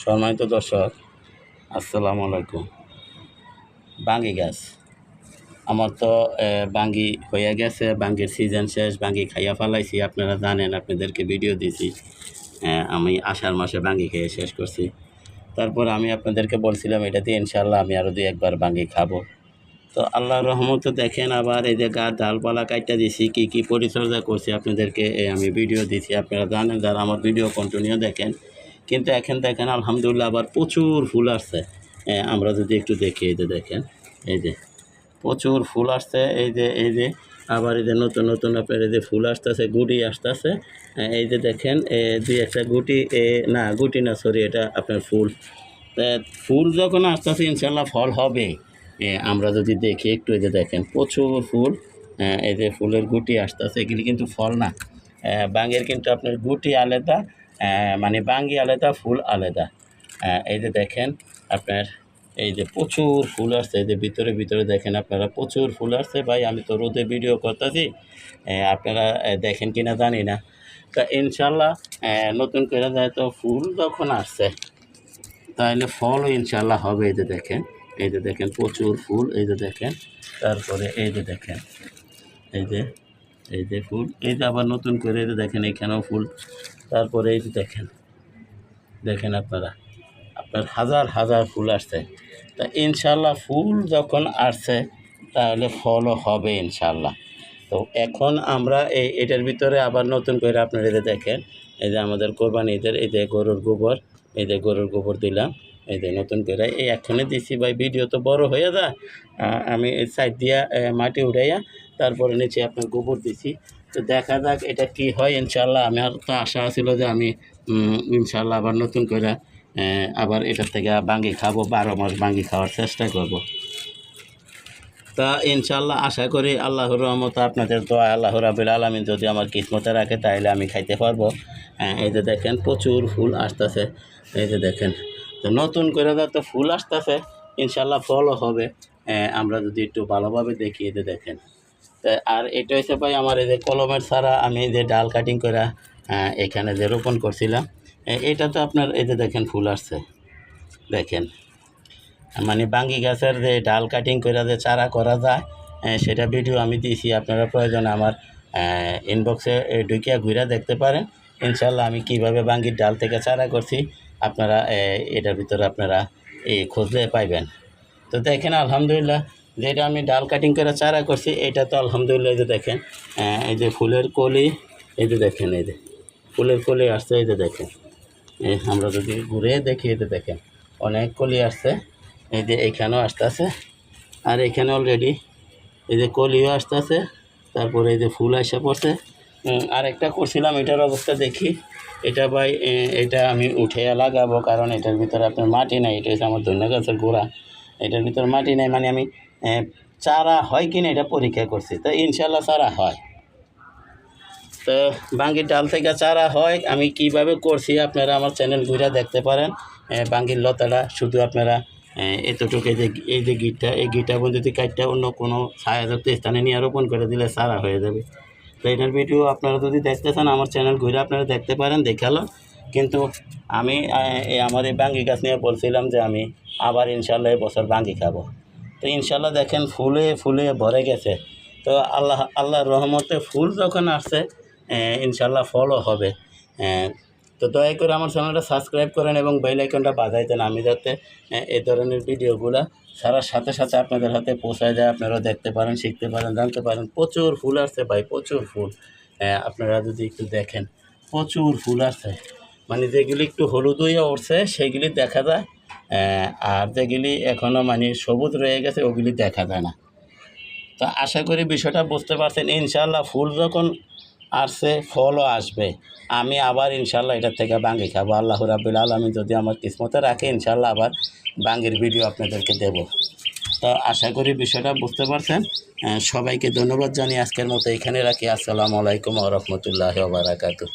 সম্মানিত দর্শক, আসসালামু আলাইকুম। বাঙ্গি গাছ। আমার তো বাঙ্গি হয়ে গেছে, বাঙ্গির সিজন শেষ, বাঙ্গি খাইয়া ফেলাইছি। আপনারা জানেন, আপনাদেরকে ভিডিও দিয়েছি আমি আষাঢ় মাসে বাঙ্গি খেয়ে শেষ করছি। তারপর আমি আপনাদেরকে বলছিলাম, এটাতে ইনশাল্লাহ আমি আরও দুই, একবার বাঙ্গি খাব। তো আল্লাহর রহমতে দেখেন, আবার এই যে গাছ, ডালপালা কাইটা দিছি, কী কী পরিচর্যা করছি আপনাদেরকে আমি ভিডিও দিছি। আপনারা জানেন, যারা আমার ভিডিও কন্টিনিউ দেখেন কিন্তু এখন দেখেন আলহামদুলিল্লাহ আবার প্রচুর ফুল আসছে। আমরা যদি একটু দেখি এই যে দেখেন এই যে প্রচুর ফুল আসছে এই যে এই যে আবার এই যে নতুন নতুন আপনার এই যে ফুল আসতেছে গুটি আসতেছে। এই যে দেখেন এ, দুই একটা গুটি এ, না গুটি না সরি এটা আপনার ফুল। ফুল যখন আসতেছে ইনশাল্লাহ ফল হবে। আমরা যদি দেখি একটু এই যে দেখেন প্রচুর ফুল। এই যে ফুলের গুটি আসতেছে এগুলি কিন্তু ফল না। বাঙের কিন্তু আপনার গুটি আলাদা মানে বাঙ্গি আলাদা ফুল আলাদা এই যে দেখেন আপনার এই যে প্রচুর ফুল আসছে এই যে ভিতরে ভিতরে দেখেন আপনারা প্রচুর ফুল আসছে ভাই আমি তো রোদে ভিডিও করতেছি আপনারা দেখেন কি না জানি না তা ইনশাল্লাহ নতুন করে যায় তো ফুল যখন আসছে তাহলে ফলও ইনশাল্লাহ হবে এই যে দেখেন এই যে দেখেন প্রচুর ফুল এই যে দেখেন তারপরে এই যে দেখেন এই যে এই যে ফুল এই যে আবার নতুন করে এই যে দেখেন এখানেও ফুল তারপরে এই দেখেন দেখেন আপনারা, আপনার হাজার হাজার ফুল আসছে। তা ইনশাল্লাহ ফুল যখন আসছে, তাহলে ফলও হবে ইনশাল্লাহ তো এখন আমরা এই এটার ভিতরে আবার নতুন করে আপনারা যে দেখেন, এই যে আমাদের কোরবানি ঈদের, এই যে গরুর গোবর, এই যে গরুর গোবর দিলাম, এই যে নতুন করে এই এক্ষণে দিছি ভাই, ভিডিও তো বড় হয়ে যায়। আমি সাইড দিয়া মাটি উঠাইয়া, তারপরে নিচে আপনার গোবর দিছি। তো দেখা যাক এটা কি হয় ইনশাল্লাহ আমার তো আশা ছিল যে আমি ইনশাল্লাহ আবার নতুন করে আবার এটার থেকে বাঙ্গি খাব বারো মাস বাঙ্গি খাওয়ার চেষ্টা করব। তা ইনশাল্লাহ আশা করি আল্লাহর রহমত আপনাদের দোয়া আল্লাহ রাবিল আলমিন যদি আমার কিসমতে রাখে তাহলে আমি খাইতে পারব। হ্যাঁ, এই যে দেখেন প্রচুর ফুল আসতেছে এই যে দেখেন। তো নতুন করে যাতে ফুল আসতেছে ইনশাল্লাহ ফলও হবে। আমরা যদি একটু ভালোভাবে দেখি যে দেখেন। তা আর এটা হচ্ছে ভাই আমার এই যে কলমের ছাড়া আমি যে ডাল কাটিং করে এখানে যে রোপণ করছিলাম এটা তো আপনার এই যে দেখেন ফুল আসছে, দেখেন। মানে বাঙ্গি গাছের যে ডাল কাটিং করে যে চারা করা যায় সেটা ভিডিও আমি দিয়েছি, আপনারা প্রয়োজন আমার ইনবক্সে ঢুকিয়া ঘুরে দেখতে পারেন। ইনশাল্লাহ আমি কীভাবে বাঙ্গির ডাল থেকে চারা করছি, আপনারা এটার ভিতরে আপনারা এই খুঁজলে পাইবেন। তো দেখেন, আলহামদুলিল্লাহ যেটা আমি ডাল কাটিং করে চারা করছি, এটা তো আলহামদুলিল্লাহ এই যে দেখেন এই যে ফুলের কলি, এই যে দেখেন, এই যে ফুলের কলি আসছে, এই যে দেখেন। এই আমরা যদি ঘুরে দেখি, এই যে দেখেন, অনেক কলি আসছে, এই যে এইখানেও আসতেছে, আর এখানে অলরেডি এই যে কলিও আসতেছে, তারপরে এই যে ফুল আসে পড়ছে। আর একটা করছিলাম, এটার অবস্থা দেখি। এটা ভাই এটা আমি উঠে লাগাবো, কারণ এটার ভিতরে আপনার মাটি নাই, এটা হচ্ছে আমার ধন্য গাছের গোড়া। এটার ভিতরে মাটি নাই মানে আমি চারা হয় কিনা এটা পরীক্ষা করছি। তো ইনশাল্লাহ চারা হয়। তো বাঙ্গির ডাল থেকে চারা হয়, আমি কীভাবে করছি আপনারা আমার চ্যানেল ঘুরে দেখতে পারেন। বাঙ্গির লতাটা শুধু আপনারা এতটুকু এই যে এই যে গিটটা, এই গিটটা যদি কাঠটা অন্য কোনো ছায়াযুক্ত স্থানে নিয়ে রোপণ করে দিলে চারা হয়ে যাবে। তো এটার ভিডিও আপনারা যদি দেখতে চান, আমার চ্যানেল ঘুরে আপনারা দেখতে পারেন, দেখাল। কিন্তু আমি আমার এই বাঙ্গি গাছ নিয়ে বলছিলাম যে আমি আবার ইনশাল্লাহ এ বছর বাঙ্গি খাব। তো ইনশাল্লাহ দেখেন ফুলে ফুলে ভরে গেছে। তো আল্লাহ, আল্লাহর রহমতে ফুল যখন আসছে ইনশাল্লাহ ফলও হবে। তো দয়া করে আমার চ্যানেলটা সাবস্ক্রাইব করেন এবং বেল আইকনটা বাজাই দেন আমি যাতে এই ধরনের ভিডিওগুলো সারার সাথে সাথে আপনাদের হাতে পৌঁছায় যায় আপনারাও দেখতে পারেন, শিখতে পারেন, জানতে পারেন। প্রচুর ফুল আসছে ভাই, প্রচুর ফুল। আপনারা যদি একটু দেখেন, প্রচুর ফুল আসছে। মানে যেগুলি একটু হলুদ হয়ে উঠছে, সেগুলি দেখা যায় আর যেগুলি এখনও মানে সবুজ রয়ে গেছে, ওগুলি দেখা যায় না। তো আশা করি বিষয়টা বুঝতে পারছেন। ইনশাল্লাহ ফুল যখন আসছে, ফলও আসবে। আমি আবার ইনশাল্লাহ এটার থেকে বাঙ্গি খাব। আল্লাহ রাবুল আলমী যদি আমার কিসমতে রাখে ইনশাল্লাহ আবার বাঙ্গির ভিডিও আপনাদেরকে দেব। তো আশা করি বিষয়টা বুঝতে পারছেন। সবাইকে ধন্যবাদ জানিয়ে আজকের মতো এখানে রাখি। আসসালামু আলাইকুম রহমতুল্লাহ বারাকাতু